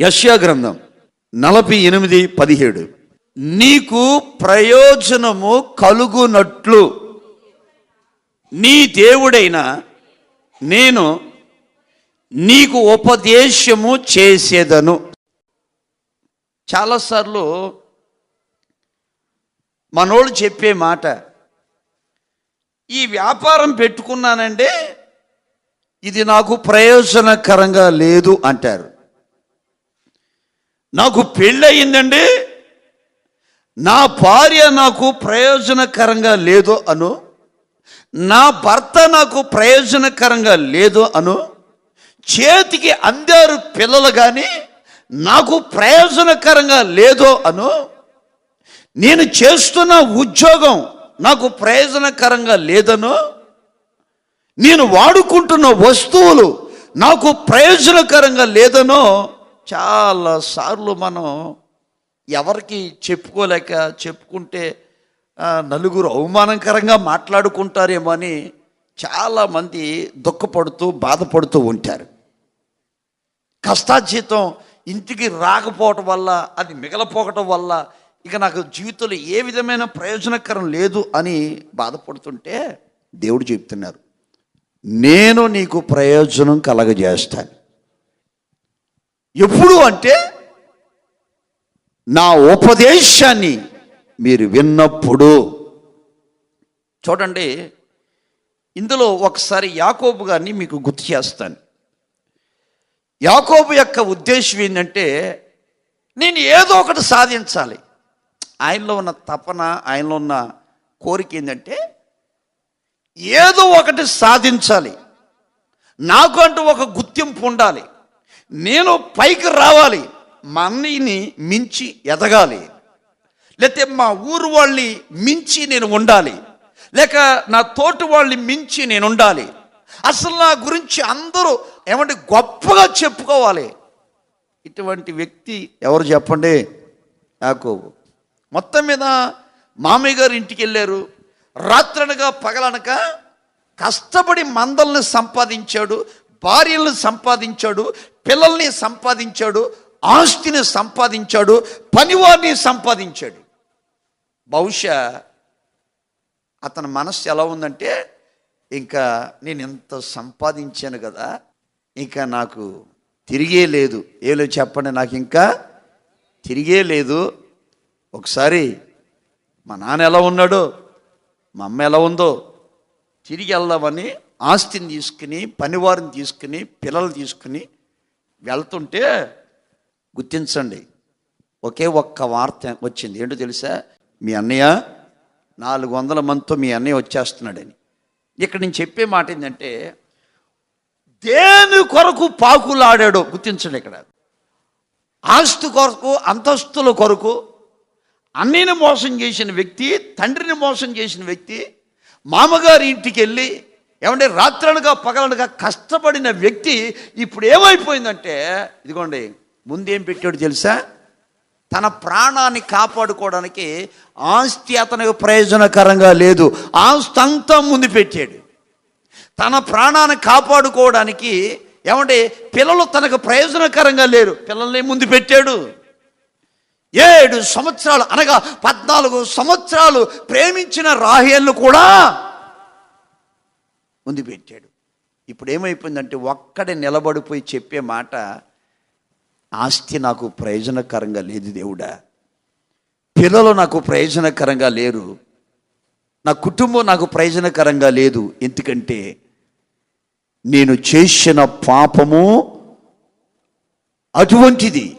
యశ్యా గ్రంథం నలభై ఎనిమిది పదిహేడు. నీకు ప్రయోజనము కలుగునట్లు. నీ దేవుడైన నేను నీకు ఉపదేశము చేసేదను. చాలాసార్లు మనోళ్ళు చెప్పే మాట ఈ వ్యాపారం పెట్టుకున్నానంటే ఇది నాకు ప్రయోజనకరంగా లేదు అంటారు. నాకు పెళ్ళయిందండి. నా భార్య నాకు ప్రయోజనకరంగా లేదు అను నా భర్త నాకు ప్రయోజనకరంగా లేదు అను చేతికి అందారు పిల్లలు కానీ నాకు ప్రయోజనకరంగా లేదో అను నేను చేస్తున్న ఉద్యోగం నాకు ప్రయోజనకరంగా లేదను నేను వాడుకుంటున్న వస్తువులు నాకు ప్రయోజనకరంగా లేదనో చాలాసార్లు మనం ఎవరికి చెప్పుకోలేక చెప్పుకుంటే నలుగురు అవమానకరంగా మాట్లాడుకుంటారేమో అని చాలామంది దుఃఖపడుతూ బాధపడుతూ ఉంటారు. కష్టాజీతం ఇంటికి రాకపోవటం వల్ల అది మిగలపోవటం వల్ల ఇక నాకు జీవితంలో ఏ విధమైన ప్రయోజనకరం లేదు అని బాధపడుతుంటే దేవుడు చెప్తున్నారు. నేను నీకు ప్రయోజనం కలగజేస్తాను. ఎప్పుడు అంటే నా ఉపదేశాన్ని మీరు విన్నప్పుడు. చూడండి ఇందులో ఒకసారి యాకోబు గారిని మీకు గుర్తు చేస్తాను. యాకోబు యొక్క ఉద్దేశం ఏంటంటే నేను ఏదో ఒకటి సాధించాలి. ఆయనలో ఉన్న తపన ఆయనలో ఉన్న కోరిక ఏంటంటే ఏదో ఒకటి సాధించాలి. నాకు అంటూ ఒక గుర్తింపు ఉండాలి. నేను పైకి రావాలి మా అన్నయ్యని మించి ఎదగాలి. లేకపోతే మా ఊరు వాళ్ళని మించి నేను ఉండాలి. లేక నా తోటి వాళ్ళని మించి నేను ఉండాలి. అసలు నా గురించి అందరూ ఏమంటే గొప్పగా చెప్పుకోవాలి. ఇటువంటి వ్యక్తి ఎవరు చెప్పండి? యాకోబు మొత్తం మీద మామయ్య గారు ఇంటికి వెళ్ళారు. రాత్రనగా పగలనక కష్టపడి మందల్ని సంపాదించాడు భార్యలను సంపాదించాడు పిల్లల్ని సంపాదించాడు ఆస్తిని సంపాదించాడు పనివారిని సంపాదించాడు. బహుశా అతని మనస్సు ఎలా ఉందంటే ఇంకా నేను ఎంత సంపాదించాను కదా ఇంకా నాకు తిరిగే లేదు. ఏలో చెప్పండి నాకు ఇంకా తిరిగే లేదు. ఒకసారి మా నాన్న ఎలా ఉన్నాడో మా అమ్మ ఎలా ఉందో తిరిగి వెళ్దామని ఆస్తిని తీసుకుని పనివారిని తీసుకుని పిల్లలు తీసుకుని వెళ్తుంటే గుర్తించండి. ఒకే ఒక్క వార్త వచ్చింది. ఏంటో తెలుసా? మీ అన్నయ్య నాలుగు వందల మందితో మీ అన్నయ్య వచ్చేస్తున్నాడని. ఇక్కడ నేను చెప్పే మాట ఏంటంటే దేని కొరకు పాకులాడాడో గుర్తించండి ఇక్కడ. ఆస్తు కొరకు అంతస్తుల కొరకు అన్నయ్యని మోసం చేసిన వ్యక్తి తండ్రిని మోసం చేసిన వ్యక్తి మామగారి ఇంటికి వెళ్ళి ఏమంటే రాత్రనగా పగలనగా కష్టపడిన వ్యక్తి ఇప్పుడు ఏమైపోయిందంటే ఇదిగోండి ముందేం పెట్టాడు తెలుసా? తన ప్రాణాన్ని కాపాడుకోవడానికి ఆస్తి అతనికి ప్రయోజనకరంగా లేదు. ఆస్తి అంతా ముందు పెట్టాడు. తన ప్రాణాన్ని కాపాడుకోవడానికి ఏమంటే పిల్లలు తనకు ప్రయోజనకరంగా లేరు. పిల్లల్ని ముందు పెట్టాడు. ఏడు సంవత్సరాలు అనగా పద్నాలుగు సంవత్సరాలు ప్రేమించిన రాహేళ్ళు కూడా ముందు పెట్టాడు. ఇప్పుడు ఏమైపోయిందంటే ఒక్కడే నిలబడిపోయి చెప్పే మాట ఆస్తి నాకు ప్రయోజనకరంగా లేదు దేవుడా. పిల్లలు నాకు ప్రయోజనకరంగా లేరు. నా కుటుంబం నాకు ప్రయోజనకరంగా లేదు. ఎందుకంటే నేను చేసిన పాపము అటువంటిది.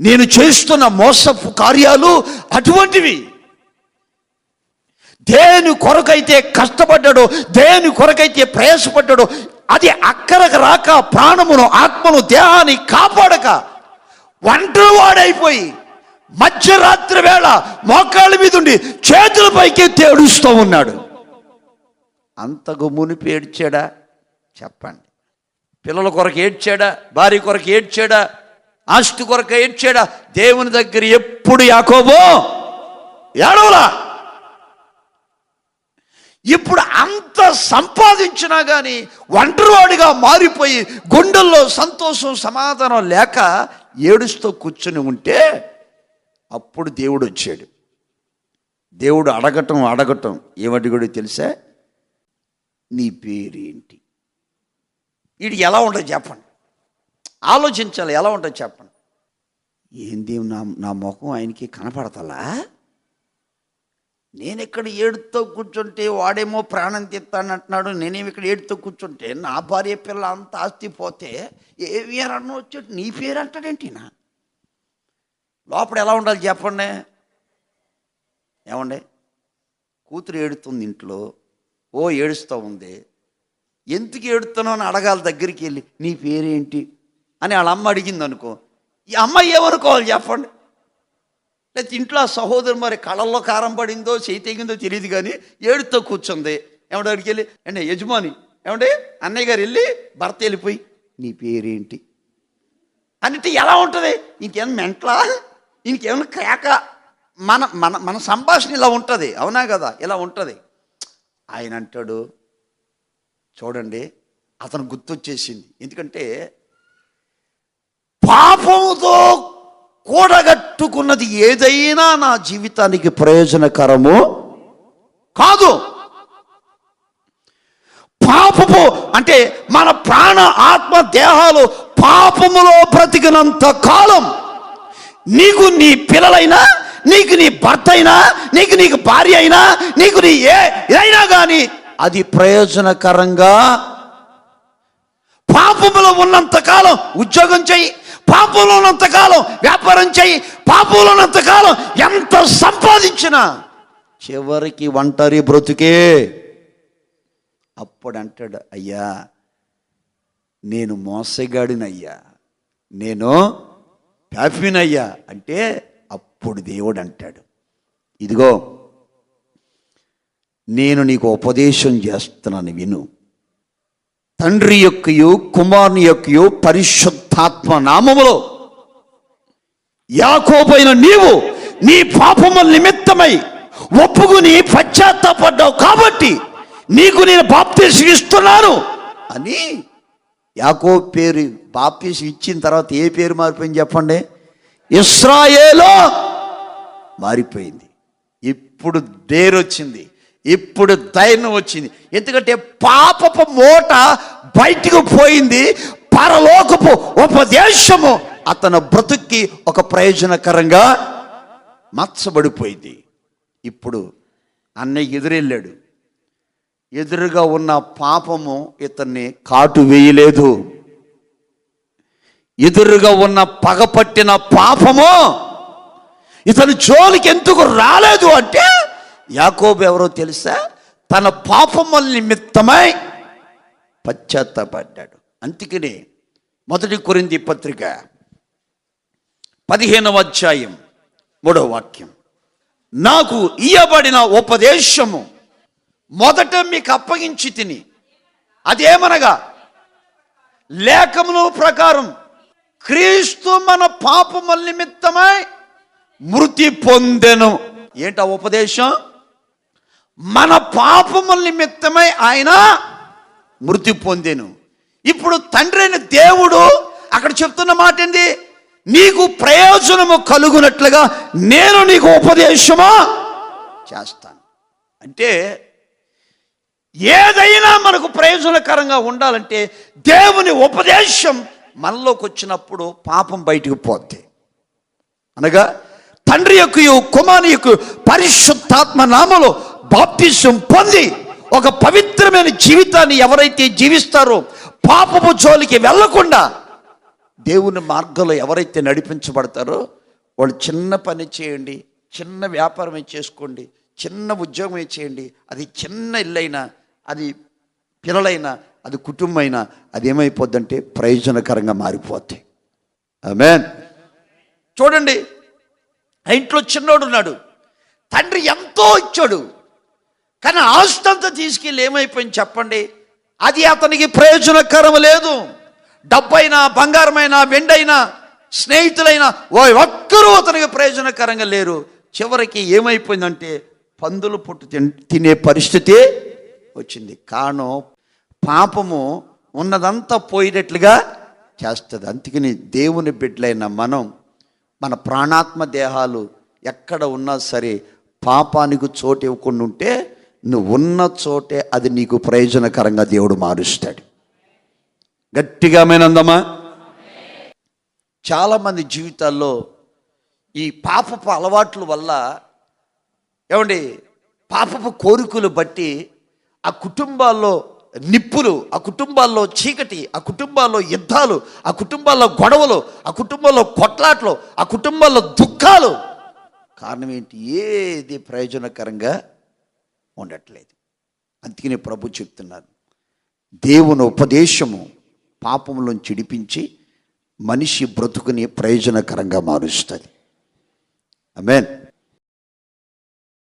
నేను చేస్తున్న మోసపు కార్యాలు అటువంటివి. దేని కొరకైతే కష్టపడ్డాడో దేని కొరకైతే ప్రయాసపడ్డాడో అది అక్కరకు రాక ప్రాణమును ఆత్మను దేహాన్ని కాపాడక ఒంటరి వాడైపోయి మధ్యరాత్రి వేళ మోకాళ్ళ మీద ఉండి చేతుల పైకి తేడుస్తూ ఉన్నాడు. అంతకు మునిపి ఏడ్చాడా? చెప్పండి. పిల్లల కొరకు ఏడ్చాడా? భార్య కొరకు ఏడ్చాడా? ఆస్తి కొరకు ఏడ్చాడా? దేవుని దగ్గర ఎప్పుడు యాకోబో? ఏడవలా? ఇప్పుడు అంత సంపాదించినా కానీ ఒంటరివాడిగా మారిపోయి గుండెల్లో సంతోషం సమాధానం లేక ఏడుస్తూ కూర్చొని ఉంటే అప్పుడు దేవుడు వచ్చాడు. దేవుడు అడగటం అడగటం ఏమడిగాడో తెలుసా? నీ పేరేంటి వీడు ఎలా ఉంటుంది చెప్పండి. ఆలోచించాలి ఎలా ఉంటుంది చెప్పండి. ఏంది నా నా ముఖం ఆయనకి కనపడతలా? నేను ఇక్కడ ఏడుతో కూర్చుంటే వాడేమో ప్రాణం తెస్తానంటున్నాడు నేనేమి ఇక్కడ ఏడుతో కూర్చుంటే నా భార్య పిల్ల అంత ఆస్తి పోతే ఏ వీరన్న వచ్చాడు. నీ పేరు అంటాడేంటి నా? లోపల ఎలా ఉండాలి చెప్పండి. ఏమండి? కూతురు ఏడుతుంది ఇంట్లో ఓ ఏడుస్తూ ఉంది. ఎందుకు ఏడుతున్నావు అని అడగాలి దగ్గరికి వెళ్ళి నీ పేరేంటి అని వాళ్ళ అమ్మ అడిగింది అనుకో ఈ అమ్మాయి ఏమనుకోవాలి చెప్పండి. లేకపోతే ఇంట్లో ఆ సహోదరు మరి కళ్ళల్లో కారం పడిందో చేయి తెగిందో తెలియదు కానీ ఏడుతో కూర్చుంది. ఏమంటే అడిగి వెళ్ళి అంటే యజమాని ఏమంటే అన్నయ్య గారు వెళ్ళి భర్త వెళ్ళిపోయి నీ పేరేంటి? అంటే ఎలా ఉంటుంది? ఇంకేమైనా మెంట్లా? ఇంకేమైనా క్రాక? మన మన మన సంభాషణ ఇలా ఉంటుంది. అవునా కదా? ఇలా ఉంటుంది. ఆయన అంటాడు చూడండి అతను గుర్తొచ్చేసింది. ఎందుకంటే పాపముతో కూడగట్టుకున్నది ఏదైనా నా జీవితానికి ప్రయోజనకరము కాదు. పాపము అంటే మన ప్రాణ ఆత్మ దేహాలు పాపములో బ్రతికినంత కాలం నీకు నీ పిల్లలైనా నీకు నీ భర్త అయినా నీకు నీకు భార్య అయినా నీకు నీ ఏ ఏదైనా కానీ అది ప్రయోజనకరంగా పాపములో ఉన్నంత కాలం ఉద్యోగం చేయి. పాపంలో ఉన్నంతకాలం వ్యాపారం చేయి పాపంలో ఉన్నంతకాలం ఎంత సంపాదించినా చివరికి ఒంటరి బ్రతుకే. అప్పుడు అంటాడు అయ్యా నేను మోసగాడినయ్యా నేను అయ్యా అంటే అప్పుడు దేవుడు అంటాడు ఇదిగో నేను నీకు ఉపదేశం చేస్తున్నాను విను. తండ్రి యొక్కయు కుమారుని యొక్కయు పరిశుద్ధాత్మ నామములో యాకోబైన నీవు నీ పాపముల నిమిత్తమై ఒప్పుకుని పశ్చాత్తాపడ్డావు కాబట్టి నీకు నేను బాప్తీసు ఇస్తున్నాను అని యాకో పేరు బాప్తీసు ఇచ్చిన తర్వాత ఏ పేరు మారిపోయింది చెప్పండి? ఇస్రాయేలో మారిపోయింది. ఇప్పుడు డేర్ వచ్చింది. ఇప్పుడు ధైర్యం వచ్చింది. ఎందుకంటే పాపపు మూట బయటకు పోయింది. పరలోకపు ఉపదేశము. అతని బ్రతుక్కి ఒక ప్రయోజనకరంగా మచ్చబడిపోయింది. ఇప్పుడు అన్నయ్య ఎదురెళ్ళాడు. ఎదురుగా ఉన్న పాపము ఇతన్ని కాటు వేయలేదు. ఎదురుగా ఉన్న పగపట్టిన పాపము ఇతను జోలికి ఎందుకు రాలేదు అంటే యాకోబు ఎవరో తెలుసా? తన పాపముల నిమిత్తమై పశ్చాత్తాపడ్డాడు. అందుకనే మొదటి కొరింది పత్రిక పదిహేనవ అధ్యాయం మూడవ వాక్యం. నాకు ఇయ్యబడిన ఉపదేశము మొదట మీకు అప్పగించి తిని అదేమనగా లేఖమును ప్రకారం క్రీస్తు మన పాపముల నిమిత్తమై మృతి పొందెను. ఏంట ఉపదేశం? మన పాపముల నిమిత్తమై ఆయన మృతి పొందెను. ఇప్పుడు తండ్రి అయిన దేవుడు అక్కడ చెప్తున్న మాట ఏంది? నీకు ప్రయోజనము కలుగునట్లుగా నేను నీకు ఉపదేశమా చేస్తాను. అంటే ఏదైనా మనకు ప్రయోజనకరంగా ఉండాలంటే దేవుని ఉపదేశం మనలోకి వచ్చినప్పుడు పాపం బయటికి పోద్ది. అనగా తండ్రి యొక్క కుమారి యొక్క పరిశుద్ధాత్మ నామలో బాప్తిసం పొంది ఒక పవిత్రమైన జీవితాన్ని ఎవరైతే జీవిస్తారో పాపపు జోలికి వెళ్ళకుండా దేవుని మార్గంలో ఎవరైతే నడిపించబడతారో వాళ్ళు చిన్న పని చేయండి చిన్న వ్యాపారమే చేసుకోండి చిన్న ఉద్యోగమే చేయండి అది చిన్న ఇల్లైనా అది పిల్లలైనా అది కుటుంబమైనా అది ఏమైపోద్దంటే ప్రయోజనకరంగా మారిపోద్ది. ఆమెన్ చూడండి ఇంట్లో చిన్నోడు ఉన్నాడు. తండ్రి ఎంతో ఇచ్చాడు. కానీ ఆస్తంతా తీసుకెళ్ళి ఏమైపోయింది చెప్పండి? అది అతనికి ప్రయోజనకరం లేదు. డబ్బైనా బంగారమైనా వెండైనా స్నేహితులైనా ఓ ఒక్కరూ అతనికి ప్రయోజనకరంగా లేరు. చివరికి ఏమైపోయిందంటే పందులు పుట్టు తిన్- తినే పరిస్థితి వచ్చింది. కారణం పాపము ఉన్నదంతా పోయేటట్లుగా చేస్తుంది. అందుకని దేవుని బిడ్డలైన మనం మన ప్రాణాత్మ దేహాలు ఎక్కడ ఉన్నా సరే పాపానికి చోటు ఇవ్వకుండా ఉంటే నువ్వు ఉన్న చోటే అది నీకు ప్రయోజనకరంగా దేవుడు మారుస్తాడు. గట్టిగా మేనందమా చాలామంది జీవితాల్లో ఈ పాపపు అలవాట్ల వల్ల ఏమండి పాపపు కోరికలు బట్టి ఆ కుటుంబాల్లో నిప్పులు ఆ కుటుంబాల్లో చీకటి ఆ కుటుంబాల్లో యుద్ధాలు ఆ కుటుంబాల్లో గొడవలు ఆ కుటుంబాల్లో కొట్లాట్లు ఆ కుటుంబాల్లో దుఃఖాలు. కారణం ఏంటి? ఏది ప్రయోజనకరంగా? ఉండట్లేదు. అందుకనే ప్రభు చెప్తున్నారు. దేవుని ఉపదేశము పాపంలో చిడిపించి మనిషి బ్రతుకుని ప్రయోజనకరంగా మారుస్తుంది. ఆమేన్